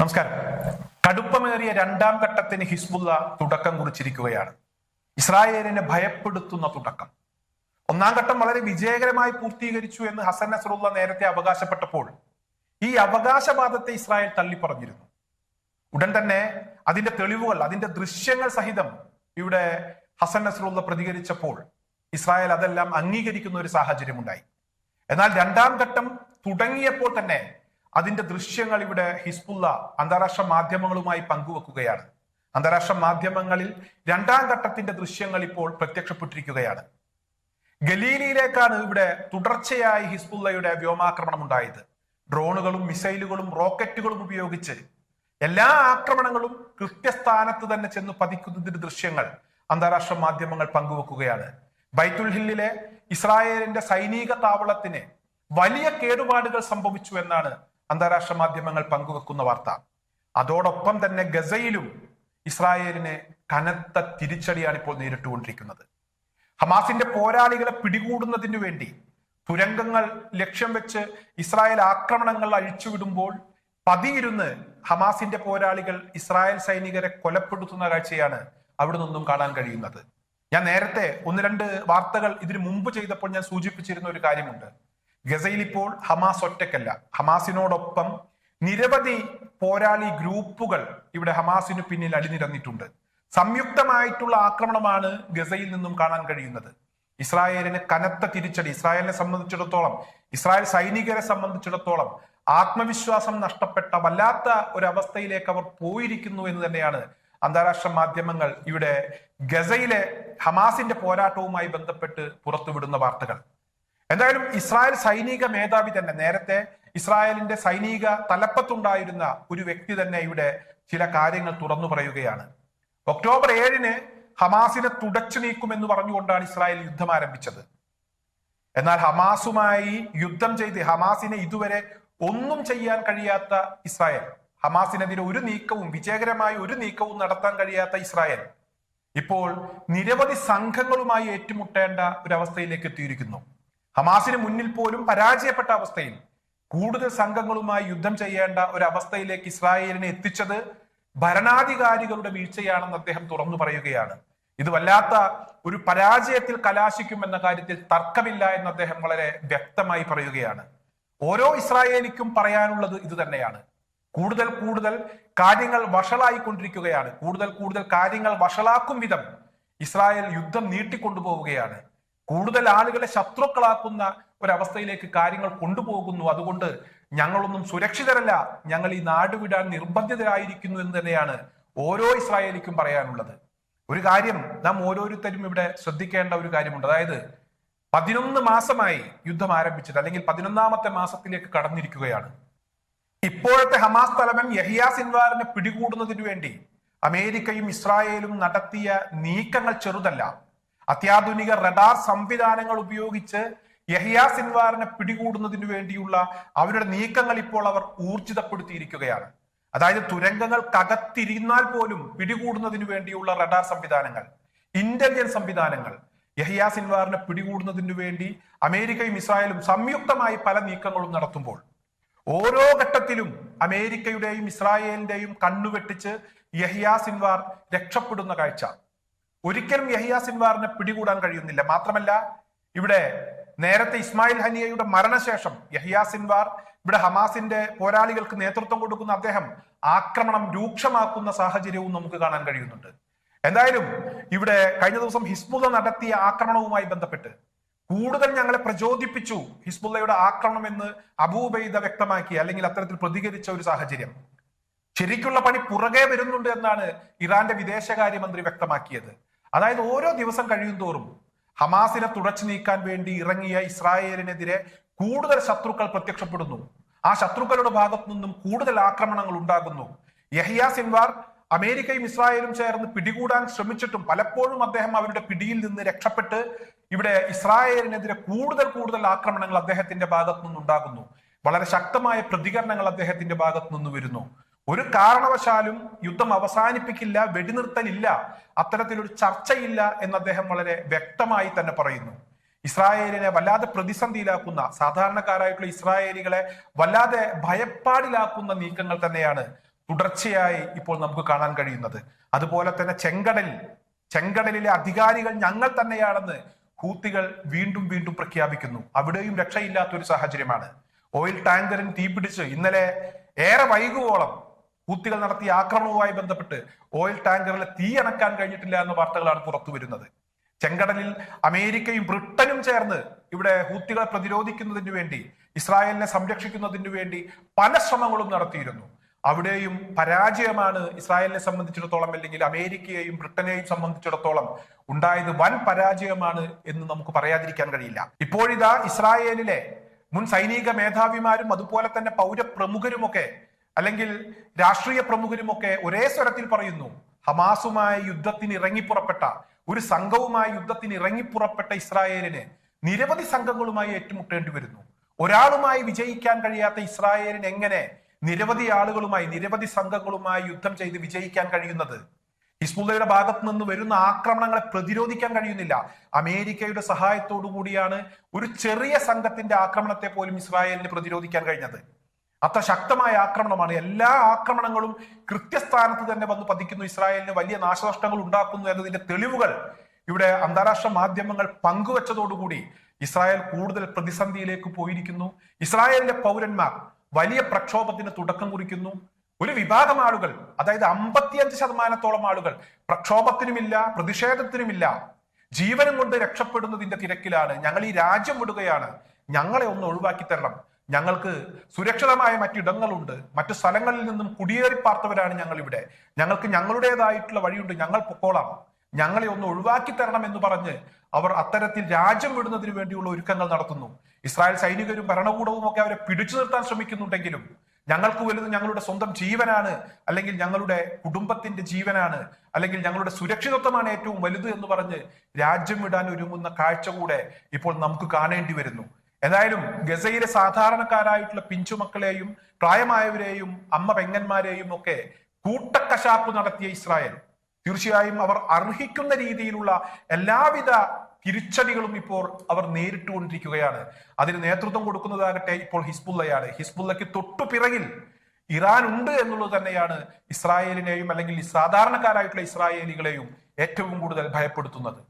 നമസ്കാരം. കടുപ്പമേറിയ രണ്ടാം ഘട്ടത്തിന് ഹിസ്ബുള്ള തുടക്കം കുറിച്ചിരിക്കുകയാണ്. ഇസ്രായേലിനെ ഭയപ്പെടുത്തുന്ന തുടക്കം. ഒന്നാം ഘട്ടം വളരെ വിജയകരമായി പൂർത്തീകരിച്ചു എന്ന് ഹസൻ നസറുള്ള നേരത്തെ അവകാശപ്പെട്ടപ്പോൾ ഈ അവകാശവാദത്തെ ഇസ്രായേൽ തള്ളിപ്പറഞ്ഞിരുന്നു. ഉടൻ തന്നെ അതിന്റെ തെളിവുകൾ അതിന്റെ ദൃശ്യങ്ങൾ സഹിതം ഇവിടെ ഹസൻ നസറുള്ള പ്രതികരിച്ചപ്പോൾ ഇസ്രായേൽ അതെല്ലാം അംഗീകരിക്കുന്ന ഒരു സാഹചര്യമുണ്ടായി. എന്നാൽ രണ്ടാം ഘട്ടം തുടങ്ങിയപ്പോൾ തന്നെ അതിന്റെ ദൃശ്യങ്ങൾ ഇവിടെ ഹിസ്ബുള്ള അന്താരാഷ്ട്ര മാധ്യമങ്ങളുമായി പങ്കുവെക്കുകയാണ്. അന്താരാഷ്ട്ര മാധ്യമങ്ങളിൽ രണ്ടാം ഘട്ടത്തിന്റെ ദൃശ്യങ്ങൾ ഇപ്പോൾ പ്രത്യക്ഷപ്പെട്ടിരിക്കുകയാണ്. ഗലീലിയിലേക്കാണ് ഇവിടെ തുടർച്ചയായി ഹിസ്ബുള്ളയുടെ വ്യോമാക്രമണം ഉണ്ടായത്. ഡ്രോണുകളും മിസൈലുകളും റോക്കറ്റുകളും ഉപയോഗിച്ച് എല്ലാ ആക്രമണങ്ങളും കൃത്യസ്ഥാനത്ത് തന്നെ ചെന്ന് പതിക്കുന്നതിന്റെ ദൃശ്യങ്ങൾ അന്താരാഷ്ട്ര മാധ്യമങ്ങൾ പങ്കുവെക്കുകയാണ്. ബൈത്തുൽ ഹില്ലിലെ ഇസ്രായേലിന്റെ സൈനിക താവളത്തിന് വലിയ കേടുപാടുകൾ സംഭവിച്ചു എന്നാണ് അന്താരാഷ്ട്ര മാധ്യമങ്ങൾ പങ്കുവെക്കുന്ന വാർത്ത. അതോടൊപ്പം തന്നെ ഗസയിലും ഇസ്രായേലിനെ കനത്ത തിരിച്ചടിയാണ് ഇപ്പോൾ നേരിട്ടുകൊണ്ടിരിക്കുന്നത്. ഹമാസിന്റെ പോരാളികളെ പിടികൂടുന്നതിനു വേണ്ടി തുരങ്കങ്ങൾ ലക്ഷ്യം വെച്ച് ഇസ്രായേൽ ആക്രമണങ്ങൾ അഴിച്ചുവിടുമ്പോൾ പതിയിരുന്ന് ഹമാസിന്റെ പോരാളികൾ ഇസ്രായേൽ സൈനികരെ കൊലപ്പെടുത്തുന്ന കാഴ്ചയാണ് അവിടെ നിന്നും കാണാൻ കഴിയുന്നത്. ഞാൻ നേരത്തെ ഒന്ന് രണ്ട് വാർത്തകൾ ഇതിനു മുമ്പ് ചെയ്തപ്പോൾ ഞാൻ സൂചിപ്പിച്ചിരുന്ന ഒരു കാര്യമുണ്ട്. ഗസയിൽ ഇപ്പോൾ ഹമാസ് ഒറ്റക്കല്ല ഹമാസിനോടൊപ്പം നിരവധി പോരാളി ഗ്രൂപ്പുകൾ ഇവിടെ ഹമാസിനു പിന്നിൽ അണിനിരന്നിട്ടുണ്ട്. സംയുക്തമായിട്ടുള്ള ആക്രമണമാണ് ഗസയിൽ നിന്നും കാണാൻ കഴിയുന്നത്. ഇസ്രായേലിന് കനത്ത തിരിച്ചടി ഇസ്രായേലിനെ സംബന്ധിച്ചിടത്തോളം ഇസ്രായേൽ സൈനികരെ സംബന്ധിച്ചിടത്തോളം ആത്മവിശ്വാസം നഷ്ടപ്പെട്ട വല്ലാത്ത ഒരവസ്ഥയിലേക്ക് അവർ പോയിരിക്കുന്നു എന്ന് തന്നെയാണ് അന്താരാഷ്ട്ര മാധ്യമങ്ങൾ ഇവിടെ ഗസയിലെ ഹമാസിന്റെ പോരാട്ടവുമായി ബന്ധപ്പെട്ട് പുറത്തുവിടുന്ന വാർത്തകൾ. എന്തായാലും ഇസ്രായേൽ സൈനിക മേധാവി തന്നെ നേരത്തെ ഇസ്രായേലിന്റെ സൈനിക തലപ്പത്തുണ്ടായിരുന്ന ഒരു വ്യക്തി തന്നെ ഇവിടെ ചില കാര്യങ്ങൾ തുറന്നു പറയുകയാണ്. ഒക്ടോബർ ഏഴിന് ഹമാസിനെ തുടച്ചു നീക്കുമെന്ന് പറഞ്ഞുകൊണ്ടാണ് ഇസ്രായേൽ യുദ്ധം ആരംഭിച്ചത്. എന്നാൽ ഹമാസുമായി യുദ്ധം ചെയ്ത് ഹമാസിനെ ഇതുവരെ ഒന്നും ചെയ്യാൻ കഴിയാത്ത ഇസ്രായേൽ ഹമാസിനെതിരെ ഒരു നീക്കവും വിജയകരമായ ഒരു നീക്കവും നടത്താൻ കഴിയാത്ത ഇസ്രായേൽ ഇപ്പോൾ നിരവധി സംഘങ്ങളുമായി ഏറ്റുമുട്ടേണ്ട ഒരവസ്ഥയിലേക്ക് എത്തിയിരിക്കുന്നു. ഹമാസിന് മുന്നിൽ പോലും പരാജയപ്പെട്ട അവസ്ഥയിൽ കൂടുതൽ സംഘങ്ങളുമായി യുദ്ധം ചെയ്യേണ്ട ഒരു അവസ്ഥയിലേക്ക് ഇസ്രായേലിനെ എത്തിച്ചത് ഭരണാധികാരികളുടെ വീഴ്ചയാണെന്ന് അദ്ദേഹം തുറന്നു പറയുകയാണ്. ഇത് വല്ലാത്ത ഒരു പരാജയത്തിൽ കലാശിക്കും എന്ന കാര്യത്തിൽ തർക്കമില്ല എന്ന് അദ്ദേഹം വളരെ വ്യക്തമായി പറയുകയാണ്. ഓരോ ഇസ്രായേലിക്കും പറയാനുള്ളത് ഇത് തന്നെയാണ്. കൂടുതൽ കൂടുതൽ കാര്യങ്ങൾ വഷളായിക്കൊണ്ടിരിക്കുകയാണ്. കൂടുതൽ കൂടുതൽ കാര്യങ്ങൾ വഷളാക്കും വിധം ഇസ്രായേൽ യുദ്ധം നീട്ടിക്കൊണ്ടുപോവുകയാണ്. കൂടുതൽ ആളുകളെ ശത്രുക്കളാക്കുന്ന ഒരവസ്ഥയിലേക്ക് കാര്യങ്ങൾ കൊണ്ടുപോകുന്നു. അതുകൊണ്ട് ഞങ്ങളൊന്നും സുരക്ഷിതരല്ല. ഞങ്ങൾ ഈ നാട് വിടാൻ നിർബന്ധിതരായിരിക്കുന്നു എന്ന് തന്നെയാണ് ഓരോ ഇസ്രായേലിക്കും പറയാനുള്ളത്. ഒരു കാര്യം നാം ഓരോരുത്തരും ഇവിടെ ശ്രദ്ധിക്കേണ്ട ഒരു കാര്യമുണ്ട്. അതായത് പതിനൊന്ന് മാസമായി യുദ്ധം ആരംഭിച്ചിട്ട് അല്ലെങ്കിൽ പതിനൊന്നാമത്തെ മാസത്തിലേക്ക് കടന്നിരിക്കുകയാണ്. ഇപ്പോഴത്തെ ഹമാസ് തലവൻ യഹിയ സിൻവാറിനെ പിടികൂടുന്നതിനു വേണ്ടി അമേരിക്കയും ഇസ്രായേലും നടത്തിയ നീക്കങ്ങൾ ചെറുതല്ല. അത്യാധുനിക റഡാർ സംവിധാനങ്ങൾ ഉപയോഗിച്ച് യഹിയ സിൻവാറിനെ പിടികൂടുന്നതിനു വേണ്ടിയുള്ള അവരുടെ നീക്കങ്ങൾ ഇപ്പോൾ അവർ ഊർജിതപ്പെടുത്തിയിരിക്കുകയാണ്. അതായത് തുരങ്കങ്ങൾക്കകത്തിരുന്നാൽ പോലും പിടികൂടുന്നതിനു വേണ്ടിയുള്ള റഡാർ സംവിധാനങ്ങൾ ഇന്റലിജൻസ് സംവിധാനങ്ങൾ യഹിയ സിൻവാറിനെ പിടികൂടുന്നതിനു വേണ്ടി അമേരിക്കയും ഇസ്രായേലും സംയുക്തമായി പല നീക്കങ്ങളും നടത്തുമ്പോൾ ഓരോ ഘട്ടത്തിലും അമേരിക്കയുടെയും ഇസ്രായേലിന്റെയും കണ്ണുവെട്ടിച്ച് യഹിയ സിൻവാർ രക്ഷപ്പെടുന്ന കാഴ്ച. ഒരിക്കലും യഹിയ സിൻവാറിനെ പിടികൂടാൻ കഴിയുന്നില്ല. മാത്രമല്ല ഇവിടെ നേരത്തെ ഇസ്മായിൽ ഹനിയയുടെ മരണശേഷം യഹിയ സിൻവാർ ഇവിടെ ഹമാസിന്റെ പോരാളികൾക്ക് നേതൃത്വം കൊടുക്കുന്ന അദ്ദേഹം ആക്രമണം രൂക്ഷമാക്കുന്ന സാഹചര്യവും നമുക്ക് കാണാൻ കഴിയുന്നുണ്ട്. എന്തായാലും ഇവിടെ കഴിഞ്ഞ ദിവസം ഹിസ്ബുള്ള നടത്തിയ ആക്രമണവുമായി ബന്ധപ്പെട്ട് കൂടുതൽ ഞങ്ങളെ പ്രചോദിപ്പിച്ചു ഹിസ്ബുള്ളയുടെ ആക്രമണം എന്ന് അബൂബൈദ വ്യക്തമാക്കി അല്ലെങ്കിൽ അത്തരത്തിൽ പ്രതികരിച്ച ഒരു സാഹചര്യം. ശരിക്കുള്ള പണി പുറകെ വരുന്നുണ്ട് എന്നാണ് ഇറാന്റെ വിദേശകാര്യമന്ത്രി വ്യക്തമാക്കിയത്. അതായത് ഓരോ ദിവസം കഴിയും തോറും ഹമാസിനെ തുടച്ചു നീക്കാൻ വേണ്ടി ഇറങ്ങിയ ഇസ്രായേലിനെതിരെ കൂടുതൽ ശത്രുക്കൾ പ്രത്യക്ഷപ്പെടുന്നു. ആ ശത്രുക്കളുടെ ഭാഗത്തു നിന്നും കൂടുതൽ ആക്രമണങ്ങൾ ഉണ്ടാകുന്നു. യഹിയ സിൻവാർ അമേരിക്കയും ഇസ്രായേലും ചേർന്ന് പിടികൂടാൻ ശ്രമിച്ചിട്ടും പലപ്പോഴും അദ്ദേഹം അവരുടെ പിടിയിൽ നിന്ന് രക്ഷപ്പെട്ട് ഇവിടെ ഇസ്രായേലിനെതിരെ കൂടുതൽ കൂടുതൽ ആക്രമണങ്ങൾ അദ്ദേഹത്തിന്റെ ഭാഗത്തു നിന്നുണ്ടാകുന്നു. വളരെ ശക്തമായ പ്രതികരണങ്ങൾ അദ്ദേഹത്തിന്റെ ഭാഗത്തു നിന്ന് വരുന്നു. ഒരു കാരണവശാലും യുദ്ധം അവസാനിപ്പിക്കില്ല വെടിനിർത്തലില്ല അത്തരത്തിലൊരു ചർച്ചയില്ല എന്ന് അദ്ദേഹം വളരെ വ്യക്തമായി തന്നെ പറയുന്നു. ഇസ്രായേലിനെ വല്ലാതെ പ്രതിസന്ധിയിലാക്കുന്ന സാധാരണക്കാരായിട്ടുള്ള ഇസ്രായേലികളെ വല്ലാതെ ഭയപ്പാടിലാക്കുന്ന നീക്കങ്ങൾ തന്നെയാണ് തുടർച്ചയായി ഇപ്പോൾ നമുക്ക് കാണാൻ കഴിയുന്നത്. അതുപോലെ തന്നെ ചെങ്കടൽ ചെങ്കടലിലെ അധികാരികൾ ഞങ്ങൾ തന്നെയാണെന്ന് ഹൂത്തികൾ വീണ്ടും വീണ്ടും പ്രഖ്യാപിക്കുന്നു. അവിടെയും രക്ഷയില്ലാത്ത ഒരു സാഹചര്യമാണ്. ഓയിൽ ടാങ്കറിന് തീപിടിച്ച് ഇന്നലെ ഏറെ വൈകുവോളം ഹൂത്തികൾ നടത്തിയ ആക്രമണവുമായി ബന്ധപ്പെട്ട് ഓയിൽ ടാങ്കറിൽ തീ അണക്കാൻ കഴിഞ്ഞിട്ടില്ല എന്ന വാർത്തകളാണ് പുറത്തു വരുന്നത്. ചെങ്കടലിൽ അമേരിക്കയും ബ്രിട്ടനും ചേർന്ന് ഇവിടെ ഹൂത്തികളെ പ്രതിരോധിക്കുന്നതിന് വേണ്ടി ഇസ്രായേലിനെ സംരക്ഷിക്കുന്നതിന് വേണ്ടി പല ശ്രമങ്ങളും നടത്തിയിരുന്നു. അവിടെയും പരാജയമാണ് ഇസ്രായേലിനെ സംബന്ധിച്ചിടത്തോളം അല്ലെങ്കിൽ അമേരിക്കയെയും ബ്രിട്ടനെയും സംബന്ധിച്ചിടത്തോളം ഉണ്ടായത് വൻ പരാജയമാണ് എന്ന് നമുക്ക് പറയാതിരിക്കാൻ കഴിയില്ല. ഇപ്പോഴിതാ ഇസ്രായേലിലെ മുൻ സൈനിക മേധാവിമാരും അതുപോലെ തന്നെ പൗരപ്രമുഖരുമൊക്കെ അല്ലെങ്കിൽ രാഷ്ട്രീയ പ്രമുഖരുമൊക്കെ ഒരേ സ്വരത്തിൽ പറയുന്നു ഹമാസുമായി യുദ്ധത്തിന് ഇറങ്ങിപ്പുറപ്പെട്ട ഒരു സംഘവുമായി യുദ്ധത്തിന് ഇറങ്ങിപ്പുറപ്പെട്ട ഇസ്രായേലിന് നിരവധി സംഘങ്ങളുമായി ഏറ്റുമുട്ടേണ്ടി വരുന്നു. ഒരാളുമായി വിജയിക്കാൻ കഴിയാത്ത ഇസ്രായേലിന് എങ്ങനെ നിരവധി ആളുകളുമായി നിരവധി സംഘങ്ങളുമായി യുദ്ധം ചെയ്ത് വിജയിക്കാൻ കഴിയുന്നത്? ഹിസ്ബുള്ളയുടെ ഭാഗത്ത് നിന്ന് വരുന്ന ആക്രമണങ്ങളെ പ്രതിരോധിക്കാൻ കഴിയുന്നില്ല. അമേരിക്കയുടെ സഹായത്തോടു കൂടിയാണ് ഒരു ചെറിയ സംഘത്തിന്റെ ആക്രമണത്തെ പോലും ഇസ്രായേലിന് പ്രതിരോധിക്കാൻ കഴിഞ്ഞത്. അത്ര ശക്തമായ ആക്രമണമാണ്. എല്ലാ ആക്രമണങ്ങളും കൃത്യസ്ഥാനത്ത് തന്നെ വന്ന് പതിക്കുന്നു. ഇസ്രായേലിന് വലിയ നാശനഷ്ടങ്ങൾ ഉണ്ടാക്കുന്നു എന്നതിന്റെ തെളിവുകൾ ഇവിടെ അന്താരാഷ്ട്ര മാധ്യമങ്ങൾ പങ്കുവച്ചതോടുകൂടി ഇസ്രായേൽ കൂടുതൽ പ്രതിസന്ധിയിലേക്ക് പോയിരിക്കുന്നു. ഇസ്രായേലിന്റെ പൗരന്മാർ വലിയ പ്രക്ഷോഭത്തിന് തുടക്കം കുറിക്കുന്നു. ഒരു വിഭാഗം ആളുകൾ അതായത് അമ്പത്തിയഞ്ച് ശതമാനത്തോളം ആളുകൾ പ്രക്ഷോഭത്തിനുമില്ല പ്രതിഷേധത്തിനുമില്ല ജീവനും കൊണ്ട് രക്ഷപ്പെടുന്നതിന്റെ തിരക്കിലാണ്. ഞങ്ങൾ ഈ രാജ്യം വിടുകയാണ്. ഞങ്ങളെ ഒന്ന് ഒഴിവാക്കി തരണം ഞങ്ങൾക്ക് സുരക്ഷിതമായ മറ്റിടങ്ങളുണ്ട് മറ്റു സ്ഥലങ്ങളിൽ നിന്നും കുടിയേറി പാർത്തവരാണ് ഞങ്ങൾ ഇവിടെ ഞങ്ങൾക്ക് ഞങ്ങളുടേതായിട്ടുള്ള വഴിയുണ്ട്. ഞങ്ങൾ പൊക്കോളാം. ഞങ്ങളെ ഒന്ന് ഒഴിവാക്കി തരണം എന്ന് പറഞ്ഞ് അവർ അത്തരത്തിൽ രാജ്യം വിടുന്നതിന് വേണ്ടിയുള്ള ഒരുക്കങ്ങൾ നടത്തുന്നു. ഇസ്രായേൽ സൈനികരും ഭരണകൂടവും ഒക്കെ അവരെ പിടിച്ചു നിർത്താൻ ശ്രമിക്കുന്നുണ്ടെങ്കിലും ഞങ്ങൾക്ക് വലുത് ഞങ്ങളുടെ സ്വന്തം ജീവനാണ്. അല്ലെങ്കിൽ ഞങ്ങളുടെ കുടുംബത്തിന്റെ ജീവനാണ്. അല്ലെങ്കിൽ ഞങ്ങളുടെ സുരക്ഷിതത്വമാണ് ഏറ്റവും വലുത് എന്ന് പറഞ്ഞ് രാജ്യം വിടാൻ ഒരുങ്ങുന്ന കാഴ്ച കൂടെ ഇപ്പോൾ നമുക്ക് കാണേണ്ടി വരുന്നു. എന്തായാലും ഗസയിലെ സാധാരണക്കാരായിട്ടുള്ള പിഞ്ചുമക്കളെയും പ്രായമായവരെയും അമ്മ പെങ്ങന്മാരെയും ഒക്കെ കൂട്ടക്കശാപ്പ് നടത്തിയ ഇസ്രായേൽ. തീർച്ചയായും അവർ അർഹിക്കുന്ന രീതിയിലുള്ള എല്ലാവിധ തിരിച്ചടികളും ഇപ്പോൾ അവർ നേരിട്ടുകൊണ്ടിരിക്കുകയാണ്. അതിന് നേതൃത്വം കൊടുക്കുന്നതാകട്ടെ ഇപ്പോൾ ഹിസ്ബുള്ളയാണ്. ഹിസ്ബുള്ളയ്ക്ക് തൊട്ടു പിറകിൽ ഇറാൻ ഉണ്ട് എന്നുള്ളത് തന്നെയാണ് ഇസ്രായേലിനെയും അല്ലെങ്കിൽ സാധാരണക്കാരായിട്ടുള്ള ഇസ്രായേലികളെയും ഏറ്റവും കൂടുതൽ ഭയപ്പെടുത്തുന്നത്.